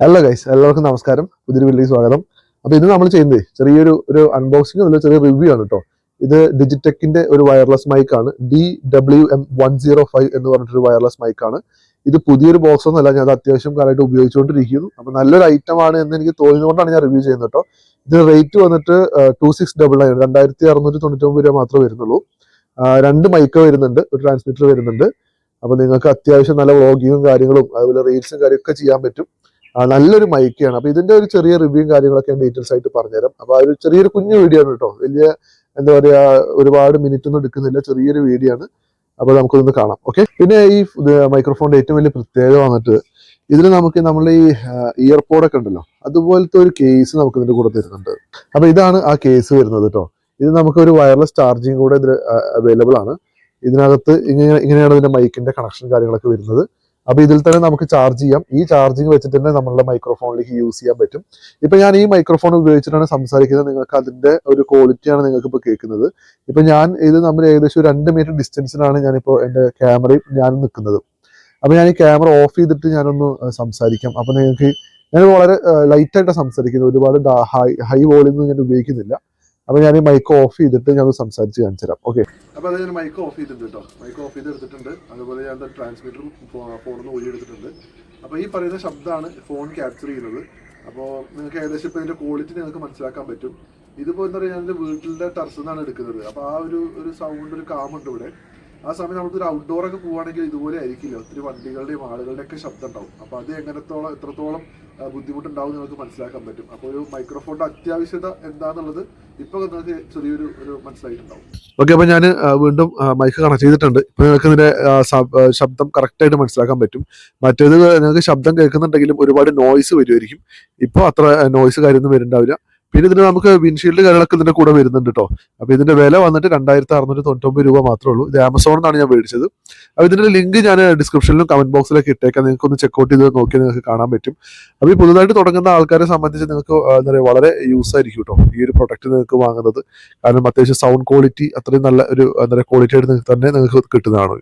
Hello guys എല്ലാവർക്കും നമസ്കാരം. പുതിയൊരു വീട്ടിലേക്ക് സ്വാഗതം. അപ്പോൾ ഇത് നമ്മൾ ചെയ്യുന്നത് ചെറിയൊരു ഒരു അൺബോക്സിംഗ് അതിൽ ചെറിയ റിവ്യൂ ആണ് കേട്ടോ ഇത് ഡിജിറ്റെക്കിന്റെ ഒരു വയർലെസ് മൈക്ക് ആണ്. D W M one zero five എന്ന് പറഞ്ഞിട്ടൊരു വയർലെസ് മൈക്ക് ആണ്. ഇത് പുതിയൊരു ബോക്സ് ഒന്നല്ല ഞാൻ അത് അത്യാവശ്യം കാലമായിട്ട് ഉപയോഗിച്ചുകൊണ്ടിരിക്കുന്നു. അപ്പോൾ നല്ലൊരു ഐറ്റം ആണ് എന്ന് എനിക്ക് തോന്നിയതുകൊണ്ടാണ് ഞാൻ റിവ്യൂ ചെയ്യുന്നത് കേട്ടോ ഇതിന് റേറ്റ് വന്നിട്ട് ടു സിക്സ് ഡബിൾ നയൻ രണ്ടായിരത്തി അറുന്നൂറ്റി തൊണ്ണൂറ്റി രൂപ മാത്രമേ വരുന്നുള്ളൂ. രണ്ട് മൈക്ക് വരുന്നുണ്ട് ഒരു ട്രാൻസ്മിറ്റർ വരുന്നുണ്ട്. അപ്പോൾ നിങ്ങൾക്ക് അത്യാവശ്യം നല്ല വ്ളോഗിങ്ങും കാര്യങ്ങളും അതുപോലെ റീൽസും കാര്യമൊക്കെ ചെയ്യാൻ പറ്റും. നല്ലൊരു മൈക്കാണ്. അപ്പൊ ഇതിന്റെ ഒരു ചെറിയ റിവ്യൂ കാര്യങ്ങളൊക്കെ ഡീറ്റെയിൽസ് ആയിട്ട് പറഞ്ഞുതരാം. അപ്പൊ ആ ഒരു ചെറിയൊരു കുഞ്ഞു വീഡിയോ ആണ് കേട്ടോ വലിയ എന്താ പറയാ ഒരുപാട് മിനിറ്റ് ഒന്നും എടുക്കുന്നില്ല. ചെറിയൊരു വീഡിയോ ആണ്. അപ്പൊ നമുക്കൊന്ന് കാണാം. ഓക്കെ പിന്നെ ഈ മൈക്രോഫോണിന്റെ ഏറ്റവും വലിയ പ്രത്യേകത വന്നിട്ട് ഇതിൽ നമുക്ക് നമ്മൾ ഈ ഇയർപോഡൊക്കെ ഉണ്ടല്ലോ. അതുപോലത്തെ ഒരു കേസ് നമുക്ക് ഇതിന്റെ കൂടെ തരുന്നുണ്ട്. അപ്പൊ ഇതാണ് ആ കേസ് വരുന്നത് കേട്ടോ ഇത് നമുക്ക് ഒരു വയർലെസ് ചാർജിങ് കൂടെ ഇതിൽ അവൈലബിൾ ആണ്. ഇതിനകത്ത് ഇങ്ങനെ ഇങ്ങനെയാണ് ഇതിന്റെ മൈക്കിന്റെ കണക്ഷൻ കാര്യങ്ങളൊക്കെ വരുന്നത്. അപ്പൊ ഇതിൽ തന്നെ നമുക്ക് ചാർജ് ചെയ്യാം. ഈ ചാർജിങ് വെച്ചിട്ട് തന്നെ നമ്മളുടെ മൈക്രോഫോണിലേക്ക് യൂസ് ചെയ്യാൻ പറ്റും. ഇപ്പൊ ഞാൻ ഈ മൈക്രോഫോൺ ഉപയോഗിച്ചിട്ടാണ് സംസാരിക്കുന്നത്. നിങ്ങൾക്ക് അതിന്റെ ഒരു ക്വാളിറ്റിയാണ് നിങ്ങൾക്ക് ഇപ്പൊ കേൾക്കുന്നത്. ഇപ്പൊ ഞാൻ ഇത് നമ്മൾ ഏകദേശം രണ്ട് മീറ്റർ ഡിസ്റ്റൻസിലാണ് ഞാനിപ്പോ എന്റെ ക്യാമറയും ഞാൻ നിൽക്കുന്നത്. അപ്പൊ ഞാൻ ഈ ക്യാമറ ഓഫ് ചെയ്തിട്ട് ഞാനൊന്ന് സംസാരിക്കാം. അപ്പൊ നിങ്ങൾക്ക് ഞാൻ വളരെ ലൈറ്റായിട്ടാണ് സംസാരിക്കുന്നത്. ഒരുപാട് ഹൈ ഹൈ വോളിയം ഞാൻ ഉപയോഗിക്കുന്നില്ല. അപ്പൊ ഞാൻ ഈ മൈക്ക് ഓഫ് ചെയ്തിട്ട് ഞാൻ സംസാരിച്ച് കാണിച്ചു തരാം. ഓക്കെ അപ്പൊ അത് ഞാൻ മൈക്ക് ഓഫ് ചെയ്തിട്ടുണ്ട് കേട്ടോ മൈക്ക് ഓഫ് ചെയ്ത് എടുത്തിട്ടുണ്ട് അതുപോലെ ഞാൻ ട്രാൻസ്മിറ്ററും ഫോണിൽ നിന്ന് ഒഴി എടുത്തിട്ടുണ്ട് അപ്പൊ ഈ പറയുന്ന ശബ്ദമാണ് ഫോൺ ക്യാപ്ചർ ചെയ്യുന്നത്. അപ്പോൾ നിങ്ങൾക്ക് ഏകദേശം ഇപ്പൊ ഇതിന്റെ ക്വാളിറ്റി നിങ്ങൾക്ക് മനസ്സിലാക്കാൻ പറ്റും. ഇതിപ്പോ എന്താ പറയുക എന്റെ വീട്ടിലെ ടെറസിൽ നിന്നാണ് എടുക്കുന്നത്. അപ്പൊ ആ ഒരു ഒരു സൗണ്ട് ഒരു കാമുണ്ട് ഇവിടെ. ആ സമയം നമുക്ക് ഒരു ഔട്ട്ഡോർ ഒക്കെ പോവുകയാണെങ്കിൽ ഇതുപോലെ ആയിരിക്കില്ല. ഒത്തിരി വണ്ടികളുടെയും ആളുകളുടെയൊക്കെ ശബ്ദം ഉണ്ടാവും. അപ്പൊ അത് എങ്ങനത്തോളം എത്രത്തോളം ബുദ്ധിമുട്ടുണ്ടാവും നിങ്ങൾക്ക് മനസ്സിലാക്കാൻ പറ്റും. അപ്പോൾ ഒരു മൈക്രോഫോണിന്റെ അത്യാവശ്യത എന്താന്നുള്ളത് ഇപ്പൊ നിങ്ങൾക്ക് ചെറിയൊരു ഒരു ഓക്കെ അപ്പൊ ഞാൻ വീണ്ടും മൈക്ക് കണക്ട് ചെയ്തിട്ടുണ്ട്. ഇപ്പൊ നിങ്ങൾക്ക് ആ, ശബ്ദം കറക്റ്റായിട്ട് മനസ്സിലാക്കാൻ പറ്റും. മറ്റേത് നിങ്ങൾക്ക് ശബ്ദം കേൾക്കുന്നുണ്ടെങ്കിലും ഒരുപാട് നോയ്സ് വരുമായിരിക്കും ഇപ്പൊ അത്ര നോയ്സ് കാര്യമൊന്നും വരുന്നുണ്ടാവില്ല. പിന്നെ ഇതിന് നമുക്ക് വിൻഷീൽഡ് കാര്യങ്ങളൊക്കെ ഇതിന്റെ കൂടെ വരുന്നുണ്ട് കേട്ടോ അപ്പൊ ഇതിന്റെ വില വന്നിട്ട് രണ്ടായിരത്തി അറുന്നൂറ്റി തൊണ്ണൂറ്റൊമ്പത് രൂപ മാത്രമേ ഉള്ളൂ. ഇത് ആമസോണിൽ നിന്നാണ് ഞാൻ മേടിച്ചത്. അപ്പൊ ഇതിന്റെ ലിങ്ക് ഞാൻ ഡിസ്ക്രിപ്ഷനിലും കമന്റ് ബോക്സിലൊക്കെ ഇട്ടേക്കാം. നിങ്ങൾക്ക് ഒന്ന് ചെക്കൗട്ട് ചെയ്ത് നോക്കിയാൽ നിങ്ങൾക്ക് കാണാൻ പറ്റും. അപ്പൊ ഈ പുതുതായിട്ട് തുടങ്ങുന്ന ആൾക്കാരെ സംബന്ധിച്ച് നിങ്ങൾക്ക് എന്താ പറയുക വളരെ യൂസ് ആയിരിക്കും കേട്ടോ ഈ ഒരു പ്രൊഡക്റ്റ് നിങ്ങൾക്ക് വാങ്ങുന്നത്. കാരണം അത്യാവശ്യം സൗണ്ട് ക്വാളിറ്റി അത്രയും നല്ല ഒരു എന്താ പറയുക ക്വാളിറ്റി ആയിട്ട് തന്നെ നിങ്ങൾക്ക് കിട്ടുന്നതാണ്.